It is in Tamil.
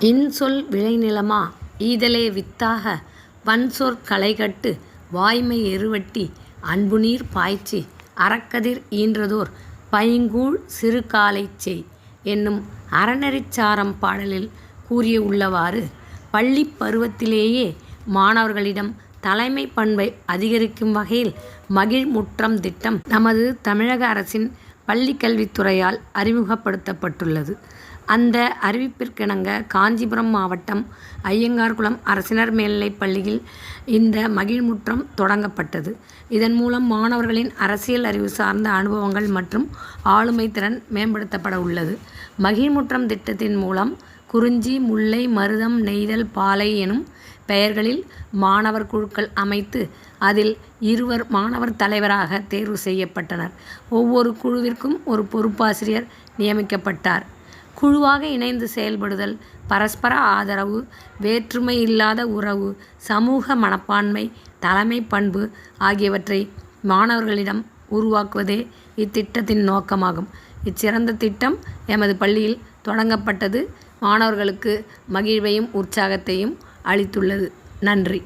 இன்சொல் விளைநிலமா? ஈதலே வித்தாக. வன்சொற் களைகட்டு. வாய்மை எருவட்டி. அன்புநீர் பாய்ச்சி. அறக்கதிர் ஈன்றதோர். பைங்கூழ் சிறுகாலைச் செய். என்னும் அறநெறிச்சாரம் பாடலில் பாடலில் கூறியுள்ளவாறு பள்ளிப் பருவத்திலேயே மாணவர்களிடம் தலைமை பண்பை அதிகரிக்கும் வகையில் மகிழ்முற்றம் திட்டம் நமது தமிழக அரசின் பள்ளிக்கல்வித்துறையால் அறிமுகப்படுத்தப்பட்டுள்ளது. அந்த அறிவிப்பிற்கிணங்க காஞ்சிபுரம் மாவட்டம் அய்யங்கார்குளம் அரசினர் மேல்நிலைப் பள்ளியில் இந்த மகிழ்முற்றம் தொடங்கப்பட்டது. இதன் மூலம் மாணவர்களின் அரசியல் அறிவு சார்ந்த அனுபவங்கள் மற்றும் ஆளுமை திறன் மேம்படுத்தப்பட உள்ளது. மகிழ்முற்றம் திட்டத்தின் மூலம் குறிஞ்சி முல்லை மருதம் நெய்தல் பாலை எனும் பெயர்களில் மாணவர் குழுக்கள் அமைத்து அதில் இருவர் மாணவர் தலைவராக தேர்வு செய்யப்பட்டனர். ஒவ்வொரு குழுவிற்கும் ஒரு பொறுப்பாசிரியர் நியமிக்கப்பட்டார். குழுவாக இணைந்து செயல்படுதல் பரஸ்பர ஆதரவு வேற்றுமை இல்லாத உறவு சமூக மனப்பான்மை தலைமை பண்பு ஆகியவற்றை மாணவர்களிடம் உருவாக்குவதே இத்திட்டத்தின் நோக்கமாகும். இச்சிறந்த திட்டம் எமது பள்ளியில் தொடங்கப்பட்டது மாணவர்களுக்கு மகிழ்வையும் உற்சாகத்தையும் அளித்துள்ளது. நன்றி.